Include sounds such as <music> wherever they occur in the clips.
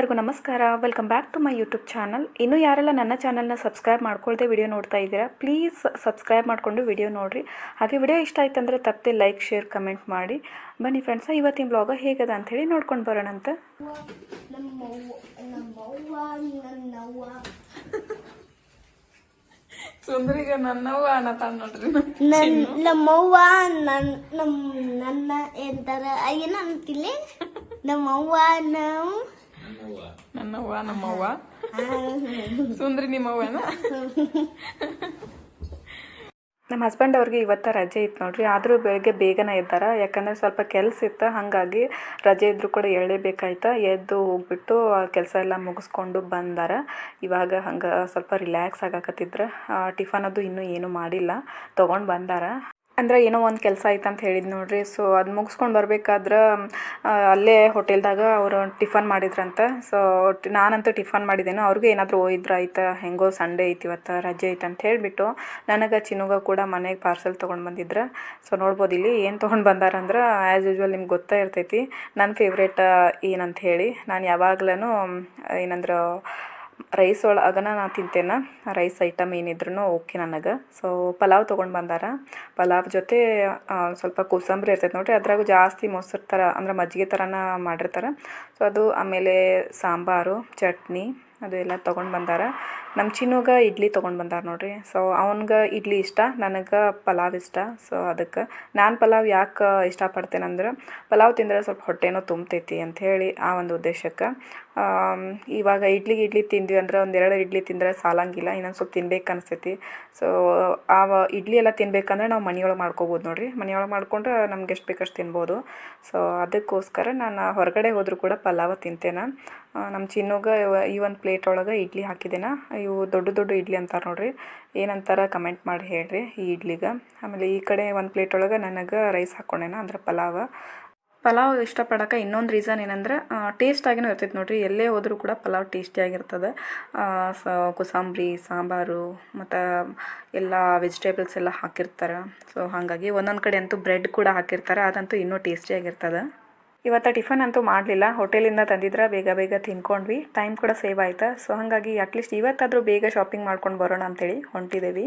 ಎಲ್ಲರಿಗೂ ನಮಸ್ಕಾರ. Welcome back to my YouTube channel ಇನ್ನು ಯಾರೆಲ್ಲ ನನ್ನ ಚಾನಲ್ನ ಸಬ್ಸ್ಕ್ರೈಬ್ ಮಾಡ್ಕೊಳ್ಳದೆ ವಿಡಿಯೋ ನೋಡ್ತಾ ಇದ್ದೀರಾ ಪ್ಲೀಸ್ ಸಬ್ಸ್ಕ್ರೈಬ್ ಮಾಡಿಕೊಂಡು ವಿಡಿಯೋ ನೋಡಿರಿ. ಹಾಗೆ ವಿಡಿಯೋ ಇಷ್ಟ ಆಯ್ತು ಅಂದರೆ ತಪ್ಪದೆ ಲೈಕ್ ಶೇರ್ ಕಮೆಂಟ್ ಮಾಡಿ. ಬನ್ನಿ ಫ್ರೆಂಡ್ಸ ಇವತ್ತಿನ ಬ್ಲಾಗ ಹೇಗದ ಅಂಥೇಳಿ ನೋಡ್ಕೊಂಡು ಬರೋಣಂತ ಸುಂದ್ರಿಗೆ ನನ್ನವ್ವ ಅನ್ನತಾಳ ನೋಡ್ರಿ ನಮ್ಮವ್ವ ನನ್ನ ನಮ್ ನನ್ನ ಎಂತಾರ ಏನ ಅಂತಿಲ್ಲ. <laughs> ನಮ್ಮವ್ವ ನಾವು ನನ್ನವ್ವ ನಮ್ಮವ್ವ <laughs> ಸುಂದ್ರಿ ನಿಮ್ಮವ್ವನ. <laughs> ನಮ್ಮ ಹಸ್ಬೆಂಡ್ ಅವ್ರಿಗೆ ಇವತ್ತು ರಜೆ ಇತ್ತು ನೋಡ್ರಿ. ಆದರೂ ಬೆಳಗ್ಗೆ ಬೇಗನೆ ಎದ್ದಾರ. ಯಾಕಂದರೆ ಸ್ವಲ್ಪ ಕೆಲಸ ಇತ್ತು. ಹಾಗಾಗಿ ರಜೆ ಇದ್ದರೂ ಕೂಡ ಎಳೇಬೇಕಾಯ್ತು ಎದ್ದು ಹೋಗ್ಬಿಟ್ಟು ಕೆಲಸ ಎಲ್ಲ ಮುಗಿಸ್ಕೊಂಡು ಬಂದಾರ. ಇವಾಗ ಹಂಗೆ ಸ್ವಲ್ಪ ರಿಲ್ಯಾಕ್ಸ್ ಆಗಾಕತ್ತಿದ್ರೆ. ಟಿಫನ್ ಅದು ಇನ್ನೂ ಏನೂ ಮಾಡಿಲ್ಲ. ತೊಗೊಂಡು ಬಂದಾರ. ಅಂದ್ರೆ ಏನೋ ಒಂದು ಕೆಲಸ ಆಯ್ತು ಅಂತ ಹೇಳಿದ್ ನೋಡ್ರಿ. ಸೊ ಅದು ಮುಗಿಸ್ಕೊಂಡು ಬರ್ಬೇಕಾದ್ರೆ ಅಲ್ಲೇ ಹೋಟೆಲ್ದಾಗ ಅವರು ಟಿಫನ್ ಮಾಡಿದ್ರಂತ. ಸೊ ನಾನಂತೂ ಟಿಫನ್ ಮಾಡಿದ್ದೇನೆ ಅವ್ರಿಗೂ ಏನಾದರೂ ಹೋಯ್ದ್ರ, ಆಯ್ತಾ, ಹೆಂಗೋ ಸಂಡೇ ಐತಿ ಇವತ್ತು, ರಜೆ ಐತೆ ಅಂತ ಹೇಳಿಬಿಟ್ಟು ನನಗೆ ಚಿನ್ನುಗ ಕೂಡ ಮನೆಗೆ ಪಾರ್ಸೆಲ್ ತೊಗೊಂಡು ಬಂದಿದ್ರು. ಸೊ ನೋಡ್ಬೋದು ಇಲ್ಲಿ ಏನು ತೊಗೊಂಡು ಬಂದಾರಂದ್ರೆ ಆ್ಯಸ್ ಯೂಶ್ವಲ್ ನಿಮ್ಗೆ ಗೊತ್ತೇ ಇರ್ತೈತಿ ನನ್ನ ಫೇವ್ರೇಟ್ ಏನಂತ ಹೇಳಿ. ನಾನು ಯಾವಾಗ್ಲೂ ಏನಂದ್ರೆ ರೈಸ್ ಒಳಗನ ನಾನು ತಿಂತೇನೆ. ರೈಸ್ ಐಟಮ್ ಏನಿದ್ರು ಓಕೆ ನನಗೆ. ಸೊ ಪಲಾವ್ ತೊಗೊಂಡು ಬಂದಾರ. ಪಲಾವ್ ಜೊತೆ ಸ್ವಲ್ಪ ಕೋಸಂಬರಿ ಇರ್ತೈತೆ ನೋಡಿರಿ. ಅದ್ರಾಗ ಜಾಸ್ತಿ ಮೊಸರು ಥರ ಅಂದ್ರೆ ಮಜ್ಜಿಗೆ ಥರನ ಮಾಡಿರ್ತಾರೆ. ಸೊ ಅದು ಆಮೇಲೆ ಸಾಂಬಾರು, ಚಟ್ನಿ, ಅದು ಎಲ್ಲ ತೊಗೊಂಡು ಬಂದಾರ. ನಮ್ಮ ಚಿನ್ನೋಗ ಇಡ್ಲಿ ತೊಗೊಂಡು ಬಂದಾರ ನೋಡ್ರಿ. ಸೊ ಅವ್ನ್ಗೆ ಇಡ್ಲಿ ಇಷ್ಟ, ನನಗೆ ಪಲಾವ್ ಇಷ್ಟ. ಸೊ ಅದಕ್ಕೆ ನಾನು ಪಲಾವ್ ಯಾಕೆ ಇಷ್ಟಪಡ್ತೇನೆಂದ್ರೆ ಪಲಾವ್ ತಿಂದರೆ ಸ್ವಲ್ಪ ಹೊಟ್ಟೆನೋ ತುಂಬ್ತೈತಿ ಅಂಥೇಳಿ ಆ ಒಂದು ಉದ್ದೇಶಕ್ಕೆ. ಇವಾಗ ಇಡ್ಲಿ ಇಡ್ಲಿ ತಿಂದ್ವಿ ಅಂದ್ರೆ ಒಂದೆರಡು ಇಡ್ಲಿ ತಿಂದರೆ ಸಾಲಂಗಿಲ್ಲ, ಇನ್ನೊಂದು ಸ್ವಲ್ಪ ತಿನ್ಬೇಕು ಅನಿಸ್ತೈತಿ ಸೊ ಆ ಇಡ್ಲಿ ಎಲ್ಲ ತಿನ್ಬೇಕಂದ್ರೆ ನಾವು ಮನೆಯೊಳಗೆ ಮಾಡ್ಕೋಬೋದು ನೋಡಿರಿ. ಮನೆಯೊಳಗೆ ಮಾಡ್ಕೊಂಡ್ರೆ ನಮ್ಗೆ ಎಷ್ಟು ಬೇಕಷ್ಟು ತಿನ್ಬೋದು. ಸೊ ಅದಕ್ಕೋಸ್ಕರ ನಾನು ಹೊರಗಡೆ ಹೋದರೂ ಕೂಡ ಪಲಾವ ತಿಂತೇನೆ. ನಮ್ಮ ಚಿನ್ನೋಗ ಈ ಒಂದು ಪ್ಲೇಟ್ ಒಳಗೆ ಇಡ್ಲಿ ಹಾಕಿದ್ದೇನೆ. ಇವು ದೊಡ್ಡ ದೊಡ್ಡ ಇಡ್ಲಿ ಅಂತಾರೆ ನೋಡ್ರಿ. ಏನಂತಾರೆ ಕಮೆಂಟ್ ಮಾಡಿ ಹೇಳ್ರಿ ಈ ಇಡ್ಲಿಗೆ. ಆಮೇಲೆ ಈ ಕಡೆ ಒಂದು ಪ್ಲೇಟ್ ಒಳಗೆ ನನಗೆ ರೈಸ್ ಹಾಕ್ಕೊಂಡೇನ ಅಂದ್ರೆ ಪಲಾವ. ಪಲಾವ್ ಇಷ್ಟಪಡೋಕೆ ಇನ್ನೊಂದು ರೀಸನ್ ಏನಂದ್ರೆ ಟೇಸ್ಟಾಗಿನೂ ಇರ್ತೈತೆ ನೋಡ್ರಿ. ಎಲ್ಲೇ ಹೋದರೂ ಕೂಡ ಪಲಾವ್ ಟೇಸ್ಟಿಯಾಗಿರ್ತದೆ ಸ, ಕೋಸಂಬರಿ, ಸಾಂಬಾರು, ಮತ್ತು ಎಲ್ಲ ವೆಜಿಟೇಬಲ್ಸ್ ಎಲ್ಲ ಹಾಕಿರ್ತಾರೆ. ಸೊ ಹಾಗಾಗಿ ಒಂದೊಂದು ಕಡೆ ಅಂತೂ ಬ್ರೆಡ್ ಕೂಡ ಹಾಕಿರ್ತಾರೆ. ಅದಂತೂ ಇನ್ನೂ ಟೇಸ್ಟಿಯಾಗಿರ್ತದೆ ಇವತ್ತು ಟಿಫನ್ ಅಂತೂ ಮಾಡಲಿಲ್ಲ. ಹೋಟೆಲಿಂದ ತಂದಿದ್ರೆ, ಬೇಗ ಬೇಗ ತಿನ್ಕೊಂಡ್ವಿ. ಟೈಮ್ ಕೂಡ ಸೇವ್ ಆಯ್ತಾ. ಸೊ ಹಾಗಾಗಿ ಅಟ್ಲೀಸ್ಟ್ ಇವತ್ತಾದರೂ ಬೇಗ ಶಾಪಿಂಗ್ ಮಾಡ್ಕೊಂಡು ಬರೋಣ ಅಂತೇಳಿ ಹೊಂಟಿದ್ದೇವೆ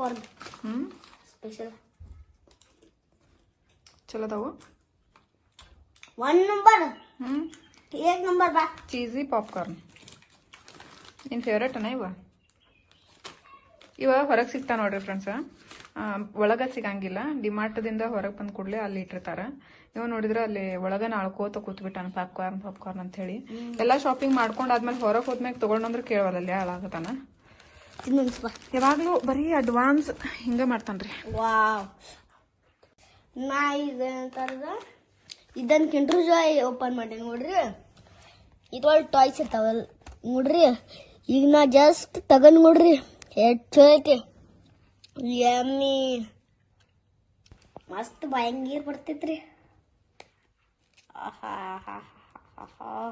ಕಾರ್ನ್ ಹ್ಞೂ ಸ್ಪೆಷಲ್ ಚಲೋ ಅದಾವು? ಒನ್ ನಂಬರ್ ಹ್ಞೂ ಏಕ್ ನಂಬರ್ ಬಾ. ಚೀಸಿ ಪಾಪ್ಕಾರ್ನ್ ನಿನ್ನ ಫೇವ್ರೇಟನ ಇವ? ಇವ ಹೊರಗೆ ಸಿಗ್ತಾ ನೋಡ್ರಿ ಫ್ರೆಂಡ್ಸ ಒಳಗೆ ಸಿಗಂಗಿಲ್ಲ. ಡಿಮಾರ್ಟ್ದಿಂದ ಹೊರಗೆ ಬಂದು ಕೂಡಲೇ ಅಲ್ಲಿ ಇಟ್ಟಿರ್ತಾರೆ. ನೀವು ನೋಡಿದ್ರೆ ಅಲ್ಲಿ ಒಳಗೆ ನಾಳ್ಕೋತ ಕೂತ್ಬಿಟ್ಟಾನ ಪಾಪ್ಕಾರ್ನ್ ಪಾಪ್ಕಾರ್ನ್ ಅಂತ ಹೇಳಿ. ಎಲ್ಲ ಶಾಪಿಂಗ್ ಮಾಡ್ಕೊಂಡು ಆದ್ಮೇಲೆ ಹೊರಗೆ ಹೋದ್ಮೇಲೆ ತಗೊಂಡಂದ್ರೆ ಕೇಳವಲ್ಲ ಅಲ್ಲಿ ಹಾಳಾಗತಾನ. ತಿನ್ನೋಣ ಬಾ ಯಾವಾಗಲೂ ಬರೀ ಅಡ್ವಾನ್ಸ್ ಹಿಂಗೆ ಮಾಡ್ತಾನ್ರಿ. ವಾವ್. ನಾ ಅಂತಾರದ ಇದನ್ನ ಕಿಂಡ್ರು ಜಾಯ್ ಓಪನ್ ಮಾಡಿ ನೋಡ್ರಿ. ಇದ್ರೊಳಗೆ ಟಾಯ್ಸ್ ಇರ್ತಾವಲ್ಲ ನೋಡ್ರಿ. ಈಗ ನಾ ಜಸ್ಟ್ ತಗೊಂಡ್ ನೋಡ್ರಿ. ಹೆಚ್ಚು ಐತಿ. ಯಮ್ಮಿ ಮಸ್ತ್ ಭಯಂಗೀರ್ ಬರ್ತೈತ್ರಿ. ಆಹಾ ಹಾ ಆಹಾ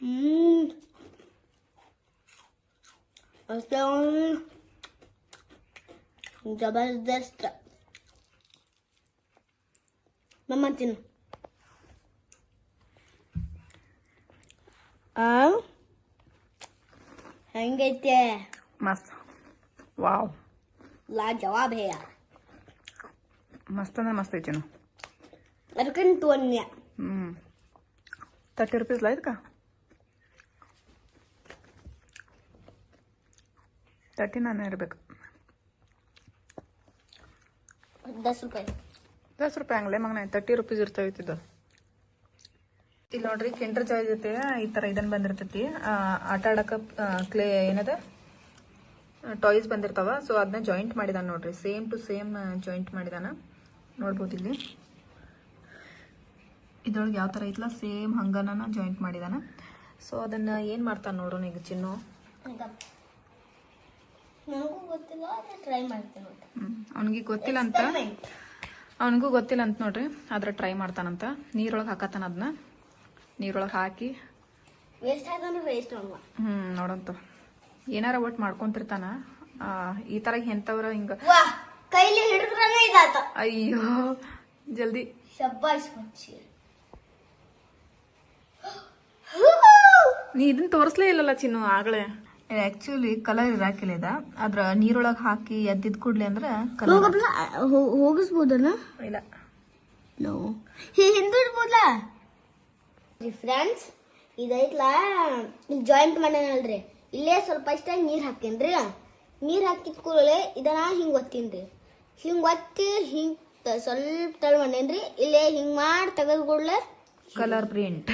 ಹ್ಮ್. ಅಷ್ಟೇ ಜಬರ್ದಸ್ತ್ ಮಮ್ಮ ತಿನ್ನು ಆ ಹೆಂಗೈತೆ ಮಸ್ತ್ ವಾವ್ ಲಾ ಜವಾಬ್ ಹೇ ಮಸ್ತ್ ಅಂದ್ರೆ ಮಸ್ತ್ ಐತಿ ಅದಕ್ಕಂತ ತೊನ್ಯ ಹ್ಞೂ ತರ್ಟಿ ರುಪೀಸ್ಲ ಇದಕ್ಕೆ ತರ್ಟಿ ನಾನು ಇರಬೇಕು. ದಸ್ ರೂಪಾಯಿ ದಸ್ ರೂಪಾಯಿ ಹಂಗಲೇ ಮಗನ ತರ್ಟಿ ರುಪೀಸ್ ಇರ್ತವೆ ಇದು ಇಲ್ಲಿ ನೋಡ್ರಿ ಕಿಂಡರ್ ಜಾಯ್ ಜೊತೆ ಈ ತರ ಇದನ್ ಬಂದಿರ್ತೈತಿ. ಆಟ ಆಡಕ ಕ್ಲೇ ಏನದ? ಟಾಯ್ಸ್ ಬಂದಿರ್ತಾವ. ಸೊ ಅದನ್ನ ಜಾಯಿಂಟ್ ಮಾಡಿದಾನ ನೋಡ್ರಿ. ಸೇಮ್ ಟು ಸೇಮ್ ಜಾಯಿಂಟ್ ಮಾಡಿದಾನ. ನೋಡ್ಬೋದು ಇಲ್ಲಿ. ಇದ್ರೊಳಗೆ ಯಾವ ಥರ ಐತಲ್ಲ ಸೇಮ್ ಹಂಗನ ಜಾಯಿಂಟ್ ಮಾಡಿದಾನ. ಸೊ ಅದನ್ನ ಏನು ಮಾಡ್ತಾನೆ ನೋಡೋಣ ಈಗ ಚಿನ್ನು? ನನಗೂ ಗೊತ್ತಿಲ್ಲ ಟ್ರೈ ಮಾಡ್ತೀನಿ ನೋಡ್ರಿ ಅವನಿಗೆ ಗೊತ್ತಿಲ್ಲ ಅಂತ. ಅವನಿಗೂ ಗೊತ್ತಿಲ್ಲ ಅಂತ ನೋಡ್ರಿ ಆದ್ರೆ ಟ್ರೈ ಮಾಡ್ತಾನಂತ. ನೀರೊಳಗೆ ಹಾಕತ್ತಾನ ಅದನ್ನ ನೀರೊಳಗೆ ಹಾಕಿ. ವೇಸ್ಟ್ ಆಯ್ತಂದ್ರೆ ವೇಸ್ಟ್ ಅಲ್ವಾ? ಹ್ಞೂ ನೋಡಂತ ಏನಾರ ಒಟ್ಟು ಮಾಡ್ಕೊಂತಿರ್ತಾನ. ಈ ತರ ಎಂತವ್ರ ಹಿಂಗ. ವಾ ಕೈಲಿ ಹಿಡಿದ್ರನೇ ಇದಾತ. ಅಯ್ಯೋ ಜಲ್ದಿ. ಮಚ್ಚಿ ನೀ ಇದನ್ನ ತೋರಿಸ್ಲೇ ಇಲ್ಲಲ್ಲ ಚಿನ್ನು ಆಗಲೇ. ಆ್ಯಕ್ಚುಲಿ ಕಲರ್ ಇರಾಕಿಲ್ಲ ಇದ. ಅದ್ರ ನೀರೊಳಗೆ ಹಾಕಿ ಎದ್ದಿದ್ ಕೂಡ್ಲಿ ಅಂದ್ರೆ ಕಲರ್ ಹೋಗಿಸ್ಬೋದನ ಇಲ್ಲ. ನೋ ಹಿಂದಿಡ್ಬೋದಲ್ಲ? ಫ್ರೆಂಡ್ಸ್ ಇದೈತ್ಲಾ ಜಾಯಿಂಟ್ ಮಾಡ್ಯಾನಲ್ರಿ ಇಲ್ಲೇ ಸ್ವಲ್ಪ ಇಷ್ಟ ನೀರ್ ಹಾಕೇನ್ರಿ ನೀರ್ ಹಾಕಿದ ಕೂಡಲೇ ಇದನ್ನ ಹಿಂಗ್ ಒತ್ತೀನ್ರಿ. ಹಿಂಗ್ ಒತ್ತಿ ಹಿಂಗ್ ಸ್ವಲ್ಪ ತಳ ಮಾಡೇನ್ರಿ. ಇಲ್ಲೇ ಹಿಂಗ್ ಮಾಡಿ ತೆಗೆದ್ ಕೂಡಲೇ ಕಲರ್ ಪ್ರಿಂಟ್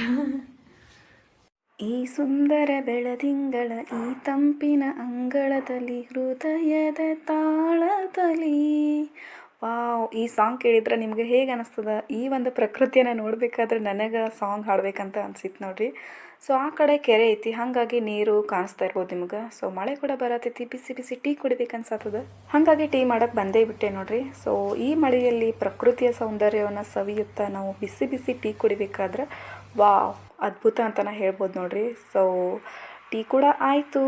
ಈ ಸುಂದರ ಬೆಳದಿಂಗಳ, ಈ ತಂಪಿನ ಅಂಗಳದಲ್ಲಿ, ಹೃದಯದ ತಾಳದಲ್ಲಿ. ವಾವ್, ಈ ಸಾಂಗ್ ಕೇಳಿದ್ರೆ ನಿಮಗೆ ಹೇಗೆ ಅನಿಸ್ತದ? ಈ ಒಂದು ಪ್ರಕೃತಿಯನ್ನು ನೋಡಬೇಕಾದ್ರೆ ನನಗೆ ಸಾಂಗ್ ಹಾಡ್ಬೇಕಂತ ಅನ್ಸಿತ್ತು ನೋಡ್ರಿ. ಸೊ, ಆ ಕಡೆ ಕೆರೆ ಐತಿ, ಹಾಗಾಗಿ ನೀರು ಕಾಣಿಸ್ತಾ ಇರ್ಬೋದು ನಿಮ್ಗೆ. ಸೊ, ಮಳೆ ಕೂಡ ಬರತೈತಿ, ಬಿಸಿ ಬಿಸಿ ಟೀ ಕುಡಿಬೇಕು ಅನ್ಸತ್ತದ. ಹಾಗಾಗಿ ಟೀ ಮಾಡಕ್ಕೆ ಬಂದೇ ಬಿಟ್ಟೆ ನೋಡ್ರಿ. ಸೊ, ಈ ಮಳೆಯಲ್ಲಿ ಪ್ರಕೃತಿಯ ಸೌಂದರ್ಯವನ್ನು ಸವಿಯುತ್ತಾ ನಾವು ಬಿಸಿ ಬಿಸಿ ಟೀ ಕುಡಿಬೇಕಾದ್ರೆ ವಾವ್ ಅದ್ಭುತ ಅಂತಲೇ ಹೇಳ್ಬೋದು ನೋಡಿರಿ. ಸೊ ಟೀ ಕೂಡ ಆಯಿತು.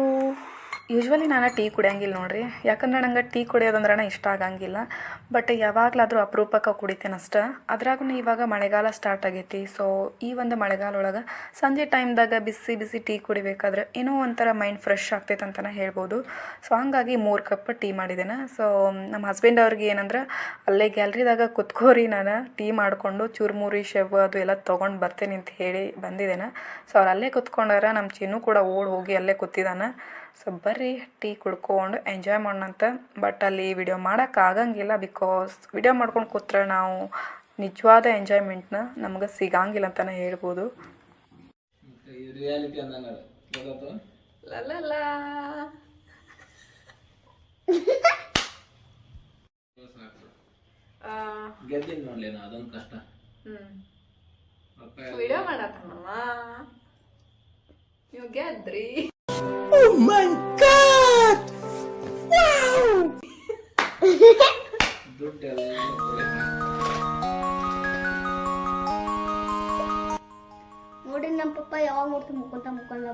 ಯೂಶ್ವಲಿ ನಾನು ಟೀ ಕುಡಿಯಂಗಿಲ್ಲ ನೋಡ್ರಿ. ಯಾಕಂದ್ರೆ ನಂಗೆ ಟೀ ಕುಡಿಯೋದಂದ್ರೆ ಇಷ್ಟ ಆಗಂಗಿಲ್ಲ. ಬಟ್ ಯಾವಾಗಲಾದರೂ ಅಪರೂಪಕ್ಕೆ ಕುಡಿತೇನೆ ಅಷ್ಟೆ. ಅದ್ರಾಗೂ ಇವಾಗ ಮಳೆಗಾಲ ಸ್ಟಾರ್ಟ್ ಆಗೈತಿ. ಸೊ ಈ ಒಂದು ಮಳೆಗಾಲ ಒಳಗೆ ಸಂಜೆ ಟೈಮ್ದಾಗ ಬಿಸಿ ಬಿಸಿ ಟೀ ಕುಡಿಬೇಕಾದ್ರೆ ಏನೋ ಒಂಥರ ಮೈಂಡ್ ಫ್ರೆಶ್ ಆಗ್ತೈತೆ ಅಂತಲೇ ಹೇಳ್ಬೋದು. ಸೊ ಹಂಗಾಗಿ ಮೂರು ಕಪ್ ಟೀ ಮಾಡಿದ್ದೇನೆ ಸೊ ನಮ್ಮ ಹಸ್ಬೆಂಡ್ ಅವ್ರಿಗೆ ಏನಂದ್ರೆ ಅಲ್ಲೇ ಗ್ಯಾಲ್ರಿದಾಗ ಕುತ್ಕೋರಿ ನಾನು ಟೀ ಮಾಡಿಕೊಂಡು ಚುರುಮುರಿ ಶೆವ್ ಅದು ಎಲ್ಲ ತೊಗೊಂಡು ಬರ್ತೇನೆ ಅಂತ ಹೇಳಿ ಬಂದಿದ್ದೇನೆ ಸೊ ಅವ್ರು ಅಲ್ಲೇ ಕುತ್ಕೊಂಡಾರ ನಮ್ಮ ಚಿನ್ನು ಕೂಡ ಓಡ್ ಹೋಗಿ ಅಲ್ಲೇ ಕೂತಿದ್ದಾನೆ ಸೊ ಬರ್ರಿ. ಟೀ ಕುಡ್ಕೊಂಡು ಎಂಜಾಯ್ ಮಾಡೋಣಂತ. ಬಟ್ ಅಲ್ಲಿ ವಿಡಿಯೋ ಮಾಡೋಕ್ಕಾಗಂಗಿಲ್ಲ ಆಗಂಗಿಲ್ಲ ಬಿಕಾಸ್ ವಿಡಿಯೋ ಮಾಡ್ಕೊಂಡು ಕೂತ್ರೆ ನಾವು ನಿಜವಾದ ಎಂಜಾಯ್ಮೆಂಟ್ನ ನಮ್ಗೆ ಸಿಗಂಗಿಲ್ಲ ಅಂತಲೇ ಹೇಳ್ಬೋದು. ವಿಡಿಯೋ ಮಾಡತ್ತಮ್ಮ ನೀವು ಗೆದ್ರಿ. ದುಡ್ಡು god! Wow! <laughs> ನೋಡ್ರಿ ನಮ್ಮ ಪಪ್ಪ ಯಾವಾಗ ನೋಡ್ತೀನಿ ಮುಕ್ಕೊಂತ ಮುಕ್ಕೊಂಡ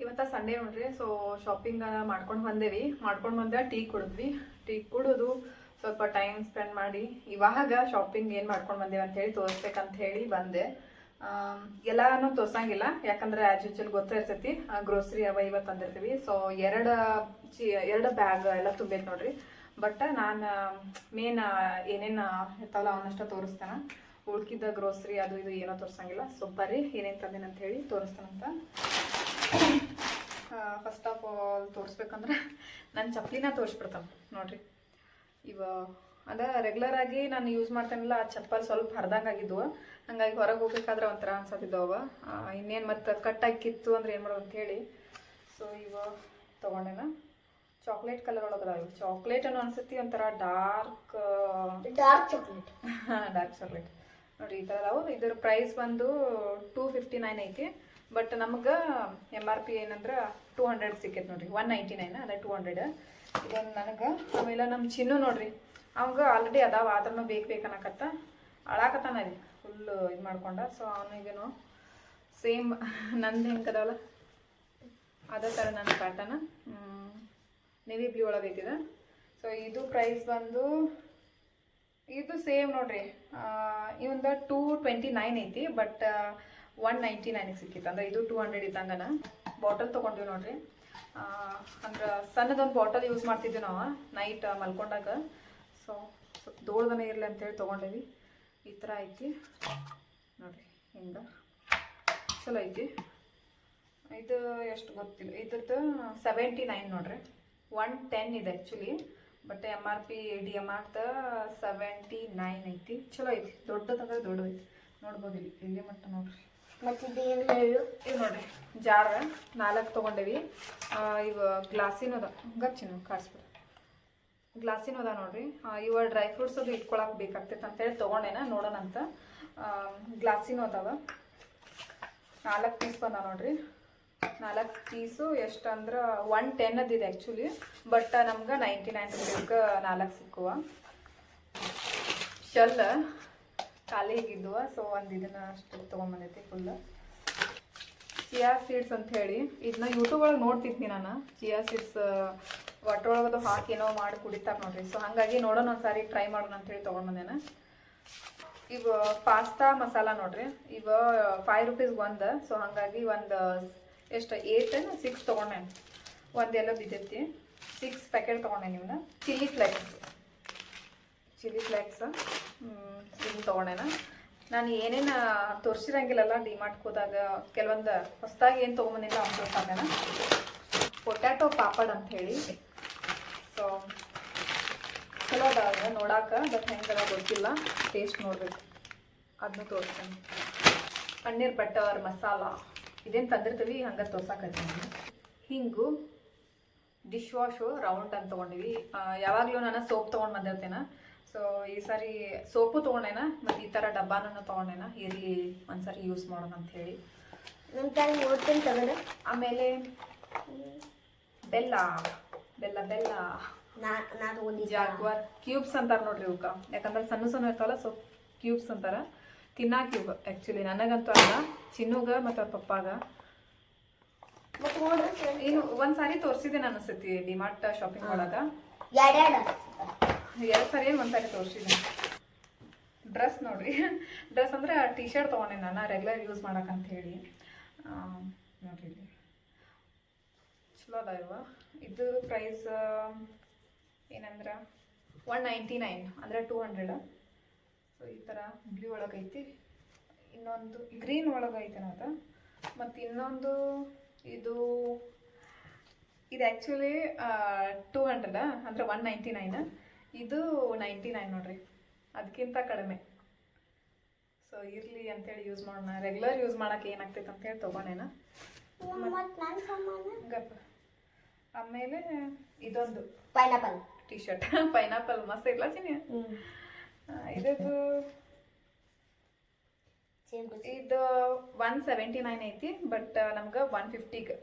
ಇವತ್ತ ಸಂಡೇ ನೋಡ್ರಿ ಸೊ ಶಾಪಿಂಗ್ ಮಾಡ್ಕೊಂಡು ಬಂದೇವಿ ಮಾಡ್ಕೊಂಡು ಬಂದೆ ಟೀ ಕುಡಿದ್ವಿ ಟೀ ಕುಡಿದು ಸ್ವಲ್ಪ ಟೈಮ್ ಸ್ಪೆಂಡ್ ಮಾಡಿ ಇವಾಗ ಶಾಪಿಂಗ್ ಏನು ಮಾಡ್ಕೊಂಡು ಬಂದೇವಿ ಅಂತ ಹೇಳಿ ತೋರಿಸ್ಬೇಕಂತ ಹೇಳಿ ಬಂದೆ ಎಲ್ಲಾನು ತೋರ್ಸಂಗಿಲ್ಲ. ಯಾಕಂದ್ರೆ ಆ್ಯಸ್ ಯೂಶಲ್ ಗೊತ್ತೇ ಇರ್ತೈತಿ. ಗ್ರೋಸರಿ ಅವ ಇವ ತಂದಿರ್ತೀವಿ. ಸೊ ಎರಡು ಚಿ, ಎರಡು ಬ್ಯಾಗ್ ಎಲ್ಲ ತುಂಬೈತೆ ನೋಡ್ರಿ. ಬಟ್ ನಾನು ಮೇನ್ ಏನೇನು ಇರ್ತಾವಲ್ಲ ಅವನಷ್ಟ ತೋರಿಸ್ತೇನೆ. ಉಳ್ಕಿದ್ದ ಗ್ರೋಸರಿ ಅದು ಇದು ಏನೋ ತೋರಿಸಂಗಿಲ್ಲ. ಸೊ ಬರ್ರಿ, ಏನೇನು ತಂದೇನಂತ ಹೇಳಿ ತೋರಿಸ್ತೇನಂತ. ಫಸ್ಟ್ ಆಫ್ ಆಲ್ ತೋರಿಸ್ಬೇಕಂದ್ರೆ ನನ್ನ ಚಪ್ಪಲಿನ ತೋರಿಸ್ಬಿಡ್ತಾನೆ ನೋಡ್ರಿ. ಇವ ಅಂದ್ರೆ ರೆಗ್ಯುಲರ್ ಆಗಿ ನಾನು ಯೂಸ್ ಮಾಡ್ತೇನಲ್ಲ, ಆ ಚಪ್ಪಲ್ ಸ್ವಲ್ಪ ಹರಿದಂಗೆ ಆಗಿದ್ವು ಹಂಗಾಗಿ ಹೊರಗೆ ಹೋಗ್ಬೇಕಾದ್ರೆ ಒಂಥರ ಅನ್ಸತ್ತಿದ್ದವ. ಇನ್ನೇನು ಮತ್ತೆ ಕಟ್ಟಾಗಿ ಕಿತ್ತು ಅಂದ್ರೆ ಏನು ಮಾಡೋದು ಅಂತ ಹೇಳಿ. ಸೊ ಇವ ತೊಗೊಂಡೇನ ಚಾಕ್ಲೇಟ್ ಕಲರ್ ಒಳಗೆ ಅದಾವ ಇವು ಚಾಕ್ಲೇಟ್ ಅನ್ನೋ ಅನ್ಸತಿ ಒಂಥರ dark dark chocolate dark chocolate ನೋಡ್ರಿ ಈ ಥರ ಅದಾವು. ಇದ್ರ ಪ್ರೈಸ್ ಬಂದು ಟೂ ಫಿಫ್ಟಿ ನೈನ್ ಐತಿ. ಬಟ್ ನಮಗೆ ಎಂ ಆರ್ ಪಿ ಏನಂದ್ರೆ ಟೂ ಹಂಡ್ರೆಡ್ ಸಿಕ್ಕೈತೆ ನೋಡ್ರಿ. ಒನ್ ನೈಂಟಿ ನೈನ್ ಅದೇ ಟೂ ಹಂಡ್ರೆಡ್ ಇದೊಂದು ನನಗೆ ಆಮೇಲೆ ನಮ್ಮ ಚಿನ್ನು ನೋಡ್ರಿ. ಅವಾಗ ಆಲ್ರೆಡಿ ಅದಾವ. ಆದ್ರೂ ಬೇಕು ಬೇಕನ್ನಕತ್ತ ಅಳಾಕತ್ತಾನ ಅಲ್ಲಿ ಫುಲ್ಲು <laughs> ಇದು ಮಾಡ್ಕೊಂಡ. ಸೊ ಅವನಿಗೇನು ಸೇಮ್ ನಂದು ಹೆಂಗೆ ಅದಾವಲ್ಲ ಅದೇ ಥರ ನನ್ನ ಪ್ಯಾಟರ್ನ ನೆವಿ ಬ್ಲೂ ಒಳಗೆ ಐತಿದೆ ಸೊ ಇದು ಪ್ರೈಸ್ ಬಂದು, ಇದು ಸೇಮ್ ನೋಡ್ರಿ. ಇವಂದ ಟೂ ಟ್ವೆಂಟಿ ನೈನ್ ಐತಿ ಬಟ್ ಒನ್ ನೈಂಟಿ ನೈನಿಗೆ ಸಿಕ್ಕಿತ್ತು. ಅಂದ್ರೆ ಇದು ಟೂ ಹಂಡ್ರೆಡ್ ಇದ್ದಂಗನ. ಬಾಟಲ್ ತೊಗೊಂಡಿವಿ ನೋಡ್ರಿ. ಅಂದ್ರೆ ಸಣ್ಣದೊಂದು ಬಾಟಲ್ ಯೂಸ್ ಮಾಡ್ತಿದ್ವಿ ನಾವು ನೈಟ್ ಮಲ್ಕೊಂಡಾಗ. ಸೊ ಸ್ವಲ್ಪ ದೋಳ್ದನೆ ಇರಲಿ ಅಂತೇಳಿ ತೊಗೊಂಡೇವಿ. ಈ ಥರ ಐತಿ. ನೋಡಿರಿ ಹಿಂಗೆ. ಚಲೋ ಐತಿ. ಇದು ಎಷ್ಟು ಗೊತ್ತಿಲ್ಲ. ಇದ್ರದ್ದು ಸೆವೆಂಟಿ ನೈನ್ ನೋಡ್ರಿ. ಒನ್ ಟೆನ್ ಇದೆ actually but M R P the M ಆರ್ದ seventy nine ಐತಿ. ಚಲೋ ಐತಿ. ದೊಡ್ಡದಂದ್ರೆ ದೊಡ್ಡದೈತಿ ನೋಡ್ಬೋದು ಇಲ್ಲಿ. ಇಲ್ಲಿ ಮಟ್ಟ ನೋಡ್ರಿ. ಮತ್ತು ಇದು ಏನು ಹೇಳು? ಇದು ನೋಡ್ರಿ. ಜಾರ ನಾಲ್ಕು ತೊಗೊಂಡೇವಿ. ಇವು ಗ್ಲಾಸಿನದ. ಅದ ಗಚ್ಚಿನ ಕಾಡ್ಸ್ಬಿಡು ಗ್ಲಾಸಿನ ಅದ ನೋಡ್ರಿ. ಇವ ಡ್ರೈ ಫ್ರೂಟ್ಸ್ ಅದು ಇಟ್ಕೊಳಕ್ ಬೇಕಾಗ್ತೈತೆ ಅಂತೇಳಿ ತೊಗೊಂಡೇನ, ನೋಡೋಣ ಅಂತ. ಗ್ಲಾಸಿನೂ ಅದಾವ. ನಾಲ್ಕು ಪೀಸ್ ಬಂದ ನೋಡ್ರಿ. ನಾಲ್ಕು ಪೀಸು ಎಷ್ಟಂದ್ರೆ ಒನ್ ಟೆನ್ ಅದಿದೆ ಆ್ಯಕ್ಚುಲಿ ಬಟ್ ನಮ್ಗೆ ನೈಂಟಿ ನೈನ್ ರುಪೀಸ್ಗೆ ನಾಲ್ಕು ಸಿಕ್ಕುವ. ಶೆಲ್ ಖಾಲಿ ಹೀಗಿದ್ವ ಸೊ ಒಂದು ಇದನ್ನ ಅಷ್ಟು ತೊಗೊಂಬಂದೈತಿ ಫುಲ್ ಚಿಯಾ ಸೀಡ್ಸ್ ಅಂತ ಹೇಳಿ. ಇದನ್ನ ಯೂಟ್ಯೂಬ್ ಒಳಗೆ ನೋಡ್ತಿದ್ದೀನಿ ನಾನು. ಚಿಯಾ ಸೀಡ್ಸ್ ಒಟ್ಟೊಳಗದು ಹಾಕಿ ಏನೋ ಮಾಡಿ ಕುಡಿತಾರೆ ನೋಡ್ರಿ. ಸೊ ಹಾಗಾಗಿ ನೋಡೋಣ ಒಂದ್ಸಾರಿ ಟ್ರೈ ಮಾಡೋಣ ಅಂತ ಹೇಳಿ ತೊಗೊಂಡ್ಬಂದೇನ ಇವ ಪಾಸ್ತಾ ಮಸಾಲ ನೋಡ್ರಿ. ಇವ ಫೈವ್ ರುಪೀಸ್ ಒಂದು. ಸೊ ಹಾಗಾಗಿ ಒಂದು, ಎಷ್ಟು? ಏಟ್ ಸಿಕ್ಸ್ ತೊಗೊಂಡೆ ಒಂದೆಲ್ಲ ಬಿದ್ದೈತಿ. ಸಿಕ್ಸ್ ಪ್ಯಾಕೆಟ್ ತೊಗೊಂಡೆ ಇವನ್ನ ಚಿಲ್ಲಿ ಫ್ಲೇಕ್ಸ್ ಚಿಲ್ಲಿ ಫ್ಲೇಕ್ಸ್ ಇದನ್ನ ತೊಗೊಂಡೇನ. ನಾನು ಏನೇನು ತೋರಿಸಿರಂಗಿಲ್ಲಲ್ಲ ಡಿಮಾರ್ಟ್ಗೆ ಹೋದಾಗ. ಕೆಲವೊಂದು ಹೊಸದಾಗಿ ಏನು ತೊಗೊಂಬಂದಿಲ್ಲ ಅಂತ ಪೊಟ್ಯಾಟೊ ಪಾಪಡ್ ಅಂತ ಹೇಳಿ. ಸೊ ಚಲೋ ಅದಾವ ನೋಡಾಕ ಬಟ್ ಹೆಂಗದ ಗೊತ್ತಿಲ್ಲ. ಟೇಸ್ಟ್ ನೋಡ್ಬೇಕು. ಅದನ್ನು ತೋರಿಸ್ತೇನೆ. ಪನ್ನೀರ್ ಬಟರ್ ಮಸಾಲ. ಇದೇನು ತಂದಿರ್ತೀವಿ ಹಂಗೆ ತೋರ್ಸಾಕತ್ತೀನಿ ಹಿಂಗು ಡಿಶ್ ವಾಶು ರೌಂಡ್ ಅಂತ ತೊಗೊಂಡಿವಿ. ಯಾವಾಗಲೂ ನಾನು ಸೋಪ್ ತೊಗೊಂಡು ಬಂದಿರ್ತೇನೆ. ಸೊ ಈ ಸಾರಿ ಸೋಪು ತೊಗೊಂಡೇನ ಮತ್ತು ಈ ಥರ ಡಬ್ಬಾನೂ ತೊಗೊಂಡೇನ ಇರಲಿ ಒಂದ್ಸರಿ ಯೂಸ್ ಮಾಡೋಣ ಅಂತ ಹೇಳಿ. ನಮ್ಮ ನೋಡ್ತೀನಿ ತಗಡ ಆಮೇಲೆ ಬೆಲ್ಲ. ಬೆಲ್ಲ ಬೆಲ್ಲ. ನಾನು ತಗೊಂಡಿದ್ದೆ. ಜಾಗ್ವಾರ್. ಕ್ಯೂಬ್ಸ್ ಅಂತಾರೆ ನೋಡ್ರಿ ಇವಕ್ಕ ಯಾಕಂದ್ರೆ ಸಣ್ಣ ಸಣ್ಣ ಇರ್ತಾವಲ್ಲ ಸೊ ಕ್ಯೂಬ್ಸ್ ಅಂತಾರ. ತಿನ್ನಾ ಕ್ಯೂಬ್ ಆ್ಯಕ್ಚುಲಿ ನನಗಂತೂ ಅಲ್ಲ ಚಿನ್ನುಗ ಮತ್ತು ಅವ್ರ ಪಪ್ಪಾಗ. ಏನು ಒಂದು ಸಾರಿ ತೋರಿಸಿದೆ ನಾನು ಸತಿ ಡಿಮಾರ್ಟ್ ಶಾಪಿಂಗ್ ಒಳಗ. ಎರಡ್ ಸಾರಿ ಏನು ಒಂದು ಸಾರಿ ತೋರಿಸಿದೆ. ಡ್ರೆಸ್ ನೋಡ್ರಿ. <laughs> ಡ್ರೆಸ್ ಅಂದ್ರೆ ಟಿ ಶರ್ಟ್ ತೊಗೊಂಡೆ ನಾನು ರೆಗ್ಯುಲರ್ ಯೂಸ್ ಹೇಳಿ. ನೋಡ್ರಿ ಚಲೋ ಅದ ಇವ ಇದು ಪ್ರೈಸ್ ಏನಂದ್ರೆ? ಒನ್ ನೈಂಟಿ ನೈನ್ ಅಂದರೆ ಟೂ ಹಂಡ್ರೆಡ್ ಸೊ ಈ ಥರ ಬ್ಲೂ ಒಳಗೈತಿ ಇನ್ನೊಂದು ಗ್ರೀನ್ ಒಳಗೈತೆ ನೋಡ. ಮತ್ತು ಇನ್ನೊಂದು ಇದು ಇದು ಆ್ಯಕ್ಚುಲಿ ಟೂ ಹಂಡ್ರೆಡ ಅಂದರೆ ಒನ್ ನೈಂಟಿ ನೈನ್ ಇದು ನೈಂಟಿ ನೈನ್ ನೋಡ್ರಿ. ಅದಕ್ಕಿಂತ ಕಡಿಮೆ. ಸೊ ಇರಲಿ ಅಂತೇಳಿ ಯೂಸ್ ಮಾಡೋಣ. ರೆಗ್ಯುಲರ್ ಯೂಸ್ ಮಾಡೋಕೆ ಏನಾಗ್ತೈತೆ ಅಂತೇಳಿ ತೊಗೊಂಡೇನ ಗಪ್ಪ. ಆಮೇಲೆ ಇದೊಂದು. ಪೈನಾಪಲ್ ಟಿ ಶರ್ಟ್ ಪೈನಾಪಲ್ ಮಸ್ತ್ ಇಲ್ಲ ಚಿನಿ ಇದದು ಇದು ಒನ್ ಸೆವೆಂಟಿ ನೈನ್ ಐತಿ ಬಟ್ ನಮ್ಗೆ ಒನ್ ಫಿಫ್ಟಿಗೆ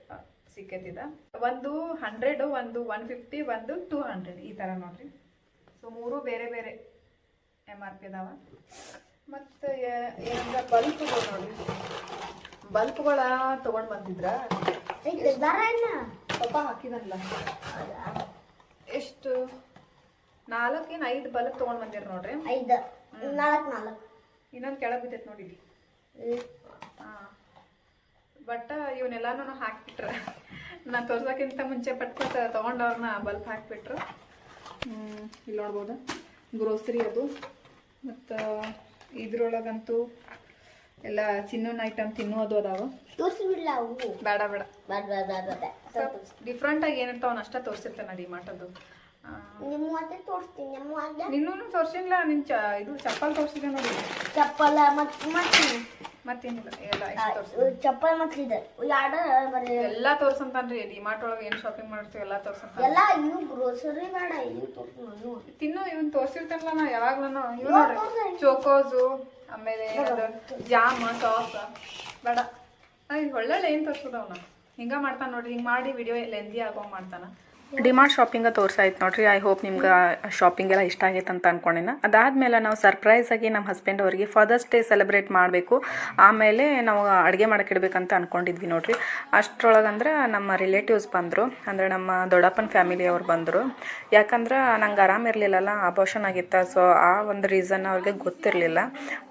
ಸಿಕ್ಕತ್ತಿದ ಒಂದು ಹಂಡ್ರೆಡ್ ಒಂದು ಒನ್ ಫಿಫ್ಟಿ ಒಂದು ಟೂ ಹಂಡ್ರೆಡ್ ಈ ಥರ ನೋಡ್ರಿ. ಸೊ ಮೂರು ಬೇರೆ ಬೇರೆ ಎಂ ಆರ್ ಪಿ ಅದಾವ. ಮತ್ತು ಏನಂದ್ರೆ ಬಲ್ಪ್ಗಳು ನೋಡ್ರಿ. ಬಲ್ಪ್ಗಳ ತೊಗೊಂಡು ಬಂದಿದ್ರ? ಪಪ್ಪ ಹಾಕಿದಲ್ಲ ಎಷ್ಟು? ನಾಲ್ಕೇನು ಐದು ಬಲ್ಪ್ ತೊಗೊಂಡು ಬಂದಿರ ನೋಡ್ರಿ. ಐದು. ನಾಲ್ಕು ನಾಲ್ಕು. ಇನ್ನೊಂದು ಕೆಳಗೆ ಬಿದ್ದೈತೆ ನೋಡಿ ಇಲ್ಲಿ. ಬಟ್ ಇವನ್ನೆಲ್ಲಾನು ಹಾಕ್ಬಿಟ್ರ. ನಾನು ತೋರ್ಸೋಕ್ಕಿಂತ ಮುಂಚೆ ಪಟ್ಪಟ್ ತೊಗೊಂಡವ್ರನ್ನ ಬಲ್ಪ್ ಹಾಕ್ಬಿಟ್ರು. ಹ್ಮ್, ಇಲ್ಲಿ ನೋಡ್ಬೋದು. ಗ್ರೋಸರಿ ಅದು. ಮತ್ತು ಇದ್ರೊಳಗಂತೂ ಎಲ್ಲ ಚಿನ್ನನ ಐಟಮ್ ತಿನ್ನೋದು ಅದಾವ. ತೋರಿಸ್ಬಿಡ್ಲ ಅವು? ಬೇಡ ಬೇಡ. ಬೇಡ ಬೇಡ ಬೇಡ. ಡಿಫ್ರೆಂಟಾಗಿ ಏನಿರ್ತಾವ ಅಷ್ಟ ತೋರಿಸಿರ್ತೇನೆ ಅದು ನಿಮ್ಮ ಮತ್ತೆ ತೋರಿಸ್ತೀನಿ ನಿಮ್ಮ ನಿನ್ನೂ ತೋರಿಸಿಲ್ಲ ನಿನ್ನ ಚ ಇದು ಚಪ್ಪಲ್ ತೋರಿಸಿದೆ ನೋಡಿ. ಚಪ್ಪಲ ಮತ್ತೆ ಮತ್ತೆ ಮತ್ತೇನಿಲ್ಲ. ಎಲ್ಲ ಚಪ್ಪಲ್ ಮತ್ತೆ ಇದೆ. ಎರಡು ಬರೀ ಎಲ್ಲ ತೋರ್ಸಂತಾನ್ರಿ. ಡಿಮಾರ್ಟ್ ಒಳಗೆ ಏನು ಶಾಪಿಂಗ್ ಮಾಡ್ತೀವಿ ಎಲ್ಲ ತೋರ್ಸಂತ ಎಲ್ಲ ಇವು ಗ್ರೋಸರಿ ಬೇಡ ಇವು ತೋರಿಸ್ತೀನಿ ತಿನ್ನು ಇವನ್ ತೋರ್ಸಿರ್ತಾನಲ್ಲ ನಾ ಯಾವಾಗ್ಲೂ ಇವ್ ನೋಡ್ರಿ. ಚೋಕೋಸು ಆಮೇಲೆ ಏನದು? Jam sauce. ಬೇಡ. ಒಳ್ಳೊಳ್ಳೆ ಏನು ತೋರ್ಸದ ಅವನ? ಹಿಂಗ ಮಾಡ್ತಾನ ನೋಡ್ರಿ. ಹಿಂಗ್ ಮಾಡಿ ವಿಡಿಯೋ ಲೆಂದಿ ಆಗೋ ಮಾಡ್ತಾನ. ಡಿಮಾರ್ಟ್ ಶಾಪಿಂಗ ತೋರ್ಸಾಯ್ತು ನೋಡ್ರಿ. ಐ ಹೋಪ್ ನಿಮ್ಗೆ ಶಾಪಿಂಗ್ ಎಲ್ಲ ಇಷ್ಟ ಆಗೈತೆ ಅಂತ ಅನ್ಕೊಂಡಿನ. ಅದಾದಮೇಲೆ ನಾವು ಸರ್ಪ್ರೈಸ್ ಆಗಿ ನಮ್ಮ ಹಸ್ಬೆಂಡ್ ಅವರಿಗೆ ಫಾದರ್ಸ್ ಡೇ ಸೆಲೆಬ್ರೇಟ್ ಮಾಡಬೇಕು. ಆಮೇಲೆ ನಾವು ಅಡುಗೆ ಮಾಡಕ್ಕಿಡ್ಬೇಕಂತ ಅನ್ಕೊಂಡಿದ್ವಿ ನೋಡ್ರಿ. ಅಷ್ಟ್ರೊಳಗಂದ್ರೆ ನಮ್ಮ ರಿಲೇಟಿವ್ಸ್ ಬಂದರು. ಅಂದರೆ ನಮ್ಮ ದೊಡ್ಡಪ್ಪನ ಫ್ಯಾಮಿಲಿ ಅವ್ರು ಬಂದರು. ಯಾಕಂದ್ರೆ ನಂಗೆ ಆರಾಮ ಇರಲಿಲ್ಲಲ್ಲ ಅಬೋಷನ್ ಆಗಿತ್ತು. ಸೊ ಆ ಒಂದು ರೀಸನ್ ಅವ್ರಿಗೆ ಗೊತ್ತಿರಲಿಲ್ಲ.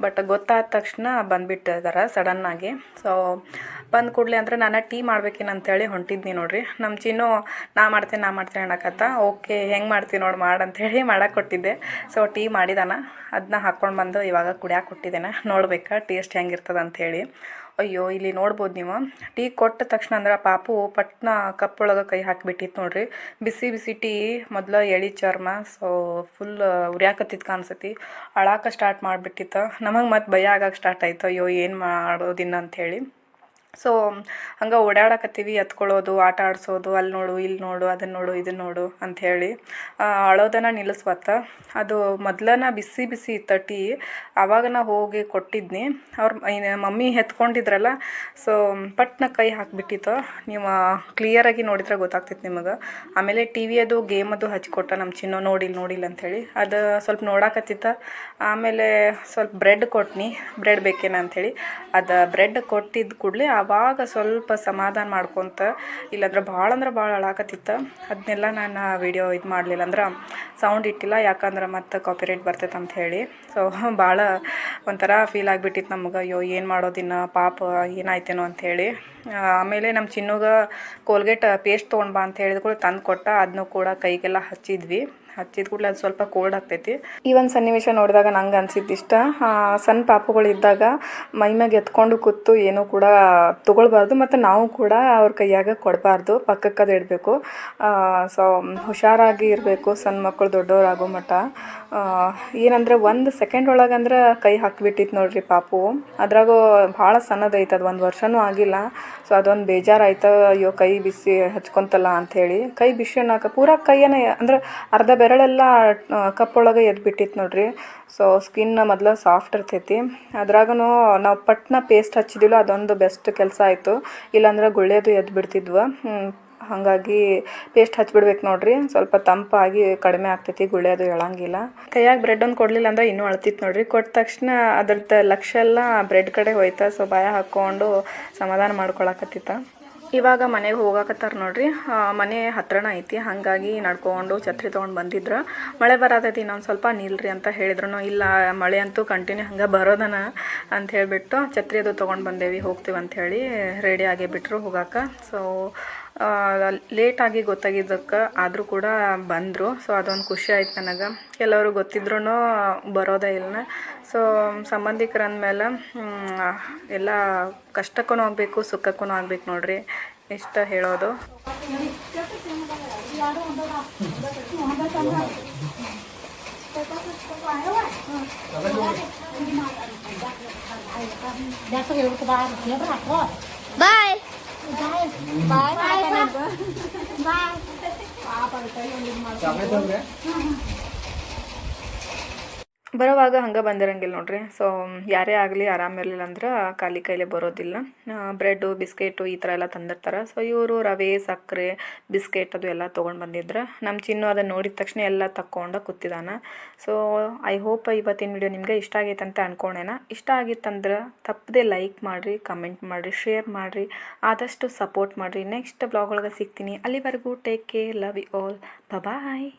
ಬಟ್ ಗೊತ್ತಾದ ತಕ್ಷಣ ಬಂದುಬಿಟ್ಟಿದ್ದಾರೆ ಸಡನ್ನಾಗಿ ಸೊ ಬಂದ ಕೂಡಲೇ ಅಂದ್ರೆ ನಾನು ಟೀ ಮಾಡ್ಬೇಕೇನು ಅಂತೇಳಿ ಹೊಂಟಿದ್ನಿ ನೋಡ್ರಿ. ನಮ್ಮ ಚಿನ್ನು, ನಾ ಮಾಡ್ತೀನಿ ನಾ ಮಾಡ್ತೀನಿ ಅನ್ನಕತ್ತ. ಓಕೆ, ಹೆಂಗೆ ಮಾಡ್ತೀನಿ ನೋಡಿ ಮಾಡಿ ಅಂತೇಳಿ ಮಾಡಕ್ಕೆ ಕೊಟ್ಟಿದ್ದೆ. ಸೊ ಟೀ ಮಾಡಿದಾನ. ಅದನ್ನ ಹಾಕ್ಕೊಂಡು ಬಂದು ಇವಾಗ ಕುಡಿಯಾಕೆ ಕೊಟ್ಟಿದ್ದೇನೆ. ನೋಡ್ಬೇಕಾ, ಟೇಸ್ಟ್ ಹೆಂಗಿರ್ತದೆ ಅಂಥೇಳಿ ಅಯ್ಯೋ, ಇಲ್ಲಿ ನೋಡ್ಬೋದು ನೀವು. ಟೀ ಕೊಟ್ಟ ತಕ್ಷಣ ಅಂದ್ರೆ ಪಾಪು ಪಟ್ನ ಕಪ್ ಒಳಗೆ ಕೈ ಹಾಕಿಬಿಟ್ಟಿತ್ತು ನೋಡ್ರಿ. ಬಿಸಿ ಬಿಸಿ ಟೀ, ಮೊದಲು ಎಳಿ ಚರ್ಮ ಸೊ ಫುಲ್ ಉರಿಯಾಕತ್ತಿತ್ತು ಕಾಣಿಸತಿ ಅಳಾಕ ಸ್ಟಾರ್ಟ್ ಮಾಡಿಬಿಟ್ಟಿತ್ತು. ನಮಗೆ ಮತ್ತೆ ಭಯ ಆಗಕ್ಕೆ ಸ್ಟಾರ್ಟ್ ಆಯ್ತು. ಅಯ್ಯೋ, ಏನು ಮಾಡೋದಿನ್ನ ಅಂಥೇಳಿ ಸೊ ಹಂಗೆ ಓಡಾಡಕತ್ತೀವಿ, ಎತ್ಕೊಳ್ಳೋದು, ಆಟ ಆಡಿಸೋದು, ಅಲ್ಲಿ ನೋಡು, ಇಲ್ಲಿ ನೋಡು ಅದನ್ನು ನೋಡು ಇದನ್ನು ನೋಡು ಅಂಥೇಳಿ ಅಳೋದನ್ನು ನಿಲ್ಲಿಸ್ವತ್ತ ಅದು ಮೊದ್ಲನ ಬಿಸಿ ಬಿಸಿ ತಟ್ಟಿ ಟೀ ಆವಾಗ ನಾ ಹೋಗಿ ಕೊಟ್ಟಿದ್ನಿ. ಅವ್ರ ಮಮ್ಮಿ ಎತ್ಕೊಂಡಿದ್ರಲ್ಲ ಸೊ ಪಟ್ನ ಕೈ ಹಾಕಿಬಿಟ್ಟಿತ್ತು. ನೀವು ಕ್ಲಿಯರಾಗಿ ನೋಡಿದ್ರೆ ಗೊತ್ತಾಗ್ತಿತ್ತು ನಿಮಗೆ. ಆಮೇಲೆ ಟಿ ವಿ ಅದು ಗೇಮ್ ಅದು ಹಚ್ಕೊಟ್ಟ ನಮ್ಮ ಚಿನ್ನೋ ನೋಡಿಲ್ಲ ನೋಡಿಲ್ಲ ಅಂಥೇಳಿ ಅದು ಸ್ವಲ್ಪ ನೋಡಾಕತ್ತಿತ್ತ. ಆಮೇಲೆ ಸ್ವಲ್ಪ ಬ್ರೆಡ್ ಕೊಟ್ನಿ ಬ್ರೆಡ್ ಬೇಕೇನ ಅಂಥೇಳಿ ಅದು ಬ್ರೆಡ್ ಕೊಟ್ಟಿದ್ದ ಕೂಡಲೇ ಆವಾಗ ಸ್ವಲ್ಪ ಸಮಾಧಾನ ಮಾಡ್ಕೊತ, ಇಲ್ಲಾಂದ್ರೆ ಭಾಳ ಅಂದ್ರೆ ಭಾಳ ಅಳಾಕತ್ತಿತ್ತ. ಅದನ್ನೆಲ್ಲ ನಾನು ವಿಡಿಯೋ ಇದು ಮಾಡಲಿಲ್ಲ ಅಂದ್ರೆ ಸೌಂಡ್ ಇಟ್ಟಿಲ್ಲ, ಯಾಕಂದ್ರೆ ಮತ್ತೆ ಕಾಪಿರೈಟ್ ಬರ್ತೈತೆ ಅಂತ ಹೇಳಿ. ಸೊ <laughs> ಭಾಳ ಒಂಥರ ಫೀಲ್ ಆಗಿಬಿಟ್ಟಿತ್ತು ನಮ್ಗೆ, ಅಯ್ಯೋ, ಏನು ಮಾಡೋದಿನ್ನ ಪಾಪ ಏನಾಯ್ತೇನೋ ಅಂಥೇಳಿ ಆಮೇಲೆ ನಮ್ಮ ಚಿನ್ನುಗೆ ಕೋಲ್ಗೇಟ್ ಪೇಸ್ಟ್ ತೊಗೊಂಡು ಬಾ ಅಂತ ಹೇಳಿದ ಕೂಡ ತಂದು ಕೊಟ್ಟ ಅದನ್ನು ಕೂಡ ಕೈಗೆಲ್ಲ ಹಚ್ಚಿದ್ವಿ. ಹಚ್ಚಿದ ಕೂಡಲೇ ಅದು ಸ್ವಲ್ಪ ಕೋಲ್ಡ್ ಆಗ್ತೈತಿ. ಈ ಒಂದು ಸನ್ನಿವೇಶ ನೋಡಿದಾಗ ನಂಗೆ ಅನಿಸಿದ್ದಿಷ್ಟ ಸಣ್ಣ ಪಾಪುಗಳು ಇದ್ದಾಗ ಮೈಮ್ಯಾಗ ಎತ್ಕೊಂಡು ಕೂತು ಏನೂ ಕೂಡ ತೊಗೊಳ್ಬಾರ್ದು ಮತ್ತು ನಾವು ಕೂಡ ಅವ್ರ ಕೈಯಾಗ ಕೊಡಬಾರ್ದು ಪಕ್ಕಕ್ಕೆ ಅದು ಇಡಬೇಕು. ಸೊ, ಹುಷಾರಾಗಿ ಇರಬೇಕು ಸಣ್ಣ ಮಕ್ಕಳು ದೊಡ್ಡವರಾಗೋ ಮಟ್ಟ ಏನಂದ್ರೆ ಒಂದು ಸೆಕೆಂಡ್ ಒಳಗಂದ್ರೆ ಕೈ ಹಾಕಿಬಿಟ್ಟಿತ್ತು ನೋಡ್ರಿ ಪಾಪು. ಅದ್ರಾಗೂ ಭಾಳ ಸಣ್ಣದೈತೆ ಅದು ಒಂದು ವರ್ಷವೂ ಆಗಿಲ್ಲ. ಸೊ, ಅದೊಂದು ಬೇಜಾರಾಯ್ತು, ಅಯ್ಯೋ ಕೈ ಬಿಸಿ ಹಚ್ಕೊಂತಲ್ಲ ಅಂಥೇಳಿ ಕೈ ಬಿಸಿ ಅನ್ನೋಕೆ ಪೂರಾ ಕೈಯನ್ನು ಅಂದ್ರೆ ಅರ್ಧ ಬೆರಳೆಲ್ಲ ಕಪ್ಪೊಳಗೆ ಎದ್ಬಿಟ್ಟಿತ್ತು ನೋಡ್ರಿ. ಸೊ ಸ್ಕಿನ್ ಮೊದಲು ಸಾಫ್ಟ್ ಇರ್ತೈತಿ. ಅದ್ರಾಗೂ ನಾವು ಪಟ್ನ ಪೇಸ್ಟ್ ಹಚ್ಚಿದಿಲ್ಲ ಅದೊಂದು ಬೆಸ್ಟ್ ಕೆಲಸ ಆಯಿತು. ಇಲ್ಲಾಂದ್ರೆ ಗುಳ್ಳೆದು ಎದ್ದು ಬಿಡ್ತಿದ್ವು. ಹಾಗಾಗಿ ಪೇಸ್ಟ್ ಹಚ್ಬಿಡ್ಬೇಕು ನೋಡ್ರಿ. ಸ್ವಲ್ಪ ತಂಪಾಗಿ ಕಡಿಮೆ ಆಗ್ತೈತಿ ಗುಳ್ಳೆ ಅದು ಎಳಂಗಿಲ್ಲ. ಕೈಯಾಗಿ ಬ್ರೆಡ್ ಒಂದು ಕೊಡಲಿಲ್ಲ ಅಂದ್ರೆ ಇನ್ನೂ ಅಳ್ತಿತ್ತು ನೋಡ್ರಿ. ಕೊಟ್ಟ ತಕ್ಷಣ ಅದ್ರದ್ದು ಲಕ್ಷ ಎಲ್ಲ ಬ್ರೆಡ್ ಕಡೆ ಹೋಯ್ತಾ ಸೊ ಬಾಯ ಹಾಕ್ಕೊಂಡು ಸಮಾಧಾನ ಮಾಡ್ಕೊಳಕತ್ತಿತ್ತ. ಇವಾಗ ಮನೆಗೆ ಹೋಗಾಕತ್ತಾರ ನೋಡ್ರಿ. ಮನೆ ಹತ್ರನ ಐತಿ. ಹಾಗಾಗಿ ನಡ್ಕೊಂಡು ಛತ್ರಿ ತೊಗೊಂಡು ಬಂದಿದ್ರು. ಮಳೆ ಬರತೈತಿ, ಇನ್ನೊಂದು ಸ್ವಲ್ಪ ನಿಲ್ರಿ ಅಂತ ಹೇಳಿದ್ರು ಇಲ್ಲ, ಮಳೆ ಅಂತೂ ಕಂಟಿನ್ಯೂ ಹಂಗೆ ಬರೋದನ ಅಂತ ಹೇಳಿಬಿಟ್ಟು ಛತ್ರಿ ಅದು ತೊಗೊಂಡು ಬಂದೇವಿ ಹೋಗ್ತೀವಿ ಅಂಥೇಳಿ ರೆಡಿ ಆಗೇ ಬಿಟ್ಟರು ಹೋಗಾಕ. ಸೊ ಲೇಟಾಗಿ ಗೊತ್ತಾಗಿದ್ದಕ್ಕೆ ಆದರೂ ಕೂಡ ಬಂದರು. ಸೊ ಅದೊಂದು ಖುಷಿ ಆಯ್ತು ನನಗೆ. ಕೆಲವರು ಗೊತ್ತಿದ್ರೂ ಬರೋದೇ ಇಲ್ಲ ಸೊ ಸಂಬಂಧಿಕರಂದ ಮೇಲೆ ಎಲ್ಲ ಕಷ್ಟಕ್ಕೂ ಆಗಬೇಕು ಸುಖಕ್ಕೂ ಆಗಬೇಕು ನೋಡ್ರಿ. ಇಷ್ಟ ಹೇಳೋದು. ಬಾಯ್ ಬಾಯ್ ಬಾಯ್ ಪಾಪ ಕೈ ಒಂದು ಮಾಡ್ತಾರೆ ಬರೋವಾಗ ಹಂಗೆ ಬಂದಿರಂಗಿಲ್ಲ ನೋಡ್ರಿ. ಸೊ ಯಾರೇ ಆಗಲಿ ಆರಾಮಿರಲಿಲ್ಲ ಅಂದ್ರೆ ಖಾಲಿ ಕೈಲೇ ಬರೋದಿಲ್ಲ. ಬ್ರೆಡ್ಡು ಬಿಸ್ಕೆಟು ಈ ಥರ ಎಲ್ಲ ತಂದಿರ್ತಾರೆ. ಸೊ ಇವರು ರವೆ ಸಕ್ಕರೆ ಬಿಸ್ಕೆಟ್ ಅದು ಎಲ್ಲ ತೊಗೊಂಡು ಬಂದಿದ್ರು. ನಮ್ಮ ಚಿನ್ನು ಅದನ್ನು ನೋಡಿದ ತಕ್ಷಣ ಎಲ್ಲ ತಕ್ಕೊಂಡು ಕೂತಿದ್ದಾನೆ ಸೊ ಐ ಹೋಪ್ ಇವತ್ತಿನ ವಿಡಿಯೋ ನಿಮಗೆ ಇಷ್ಟ ಆಗೈತೆ ಅಂತ ಅನ್ಕೊಂಡೇನ. ಇಷ್ಟ ಆಗಿತ್ತಂದ್ರೆ ತಪ್ಪದೆ ಲೈಕ್ ಮಾಡಿರಿ ಕಮೆಂಟ್ ಮಾಡಿರಿ ಶೇರ್ ಮಾಡಿರಿ. ಆದಷ್ಟು ಸಪೋರ್ಟ್ ಮಾಡಿರಿ. ನೆಕ್ಸ್ಟ್ ಬ್ಲಾಗ್ ಒಳಗೆ ಸಿಗ್ತೀನಿ. ಅಲ್ಲಿವರೆಗೂ take care love you all bye